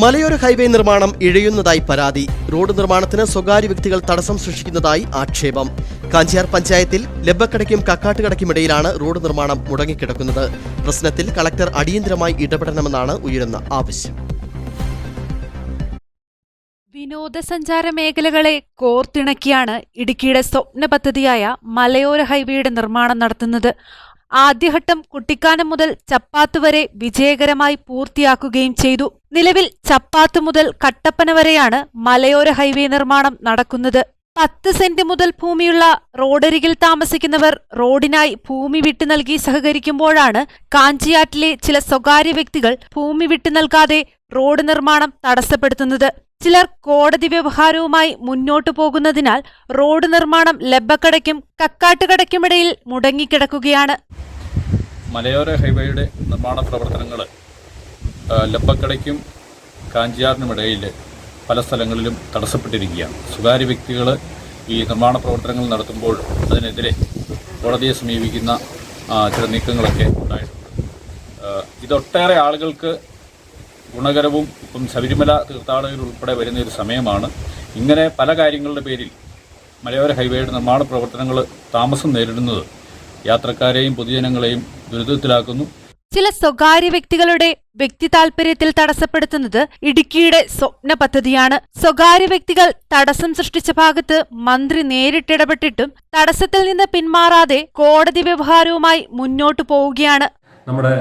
മലയോര ഹൈവേ നിർമ്മാണം ഇഴയുന്നതായി പരാതി. റോഡ് നിർമ്മാണത്തിന് സ്വകാര്യ വ്യക്തികൾ തടസ്സം സൃഷ്ടിക്കുന്നതായി ആക്ഷേപം. കാഞ്ചിയാർ പഞ്ചായത്തിൽ ലബ്ബക്കടയ്ക്കും കക്കാട്ടുകടയ്ക്കുമിടയിലാണ് റോഡ് നിർമ്മാണം മുടങ്ങിക്കിടക്കുന്നത്. പ്രശ്നത്തിൽ കളക്ടർ അടിയന്തരമായി ഇടപെടണമെന്നാണ് ഉയരുന്ന ആവശ്യം. വിനോദസഞ്ചാര മേഖലകളെ കോർത്തിണക്കിയാണ് ഇടുക്കിയുടെ സ്വപ്ന പദ്ധതിയായ മലയോര ഹൈവേയുടെ നിർമ്മാണം നടത്തുന്നത്. ആദ്യഘട്ടം കുട്ടിക്കാനം മുതൽ ചപ്പാത്ത് വരെ വിജയകരമായി പൂർത്തിയാക്കുകയും ചെയ്തു. നിലവിൽ ചപ്പാത്ത് മുതൽ കട്ടപ്പന വരെയാണ് മലയോര ഹൈവേ നിർമ്മാണം നടക്കുന്നത്. പത്ത് സെന്റ് മുതൽ ഭൂമിയുള്ള റോഡരികിൽ താമസിക്കുന്നവർ റോഡിനായി ഭൂമി വിട്ടു നൽകി സഹകരിക്കുമ്പോഴാണ് കാഞ്ചിയാറ്റിലെ ചില സ്വകാര്യ വ്യക്തികൾ ഭൂമി വിട്ടു നൽകാതെ റോഡ് നിർമ്മാണം തടസ്സപ്പെടുത്തുന്നത്. ചിലർ കോടതി വ്യവഹാരവുമായി മുന്നോട്ടു പോകുന്നതിനാൽ റോഡ് നിർമ്മാണം ലബ്ബക്കടയ്ക്കും കക്കാട്ടുകടയ്ക്കുമിടയിൽ മുടങ്ങിക്കിടക്കുകയാണ്. മലയോര ഹൈവേയുടെ നിർമ്മാണ പ്രവർത്തനങ്ങൾ ലബ്ബക്കടയ്ക്കും കാഞ്ചിയാറിനുമിടയിൽ പല സ്ഥലങ്ങളിലും തടസ്സപ്പെട്ടിരിക്കുകയാണ്. സ്വകാര്യ വ്യക്തികൾ ഈ നിർമ്മാണ പ്രവർത്തനങ്ങൾ നടത്തുമ്പോൾ അതിനെതിരെ കോടതിയെ സമീപിക്കുന്ന ചില നീക്കങ്ങളൊക്കെ ഉണ്ടായിട്ടുണ്ട്. ഇതൊട്ടേറെ ആളുകൾക്ക് ഗുണകരവും ഇപ്പം ശബരിമല തീർത്ഥാടകർ ഉൾപ്പെടെ വരുന്ന ഒരു സമയമാണ്. ഇങ്ങനെ പല കാര്യങ്ങളുടെ പേരിൽ മലയോര ഹൈവേയുടെ നിർമ്മാണ പ്രവർത്തനങ്ങൾ താമസം നേരിടുന്നത് യാത്രക്കാരെയും പൊതുജനങ്ങളെയും ദുരിതത്തിലാക്കുന്നു. ചില സ്വകാര്യ വ്യക്തികളുടെ വ്യക്തി താൽപര്യത്തിൽ തടസ്സപ്പെടുത്തുന്നത് ഇടുക്കിയുടെ സ്വപ്ന പദ്ധതിയാണ്. സ്വകാര്യ വ്യക്തികൾ തടസ്സം സൃഷ്ടിച്ച ഭാഗത്ത് മന്ത്രി നേരിട്ടിടപെട്ടിട്ടും തടസ്സത്തിൽ നിന്ന് പിന്മാറാതെ കോടതി വ്യവഹാരവുമായി മുന്നോട്ട് പോവുകയാണ്. നമ്മുടെ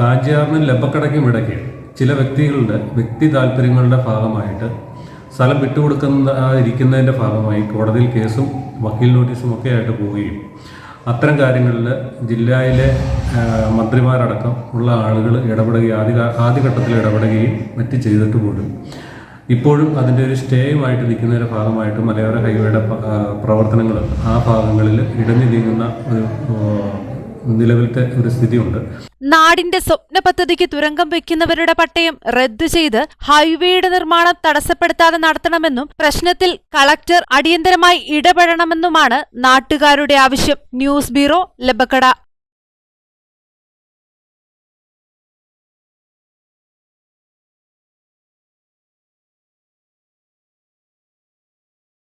കാഞ്ചിയാറിനും ലബക്കടയ്ക്കും ഇടയ്ക്ക് ചില വ്യക്തികളുടെ വ്യക്തി താല്പര്യങ്ങളുടെ ഭാഗമായിട്ട് സ്ഥലം വിട്ടുകൊടുക്കുന്നതിന്റെ ഭാഗമായി കോടതിയിൽ കേസും വക്കീൽ നോട്ടീസും ഒക്കെ ആയിട്ട് പോവുകയും അത്തരം കാര്യങ്ങളിൽ ജില്ലയിലെ മന്ത്രിമാരടക്കം ഉള്ള ആളുകൾ ഇടപെടുകയും ആദ്യ ആദ്യഘട്ടത്തിൽ ഇടപെടുകയും മറ്റ് ചെയ്തിട്ട് പോലും. ഇപ്പോഴും അതിന്റെ ഒരു സ്റ്റേയുമായിട്ട് നിൽക്കുന്നതിന്റെ ഭാഗമായിട്ട് മലയോര ഹൈവേയുടെ പ്രവർത്തനങ്ങൾ ആ ഭാഗങ്ങളിൽ ഇടഞ്ഞു നീങ്ങുന്ന ഒരു നിലവിലത്തെ ഒരു സ്ഥിതിയുണ്ട്. നാടിന്റെ സ്വപ്ന പദ്ധതിക്ക് തുരങ്കം വെക്കുന്നവരുടെ പട്ടയം റദ്ദു ചെയ്ത് ഹൈവേയുടെ നിർമ്മാണം തടസ്സപ്പെടുത്താതെ നടത്തണമെന്നും പ്രശ്നത്തിൽ കളക്ടർ അടിയന്തരമായി ഇടപെടണമെന്നുമാണ് നാട്ടുകാരുടെ ആവശ്യം. News bureau ലബക്കട.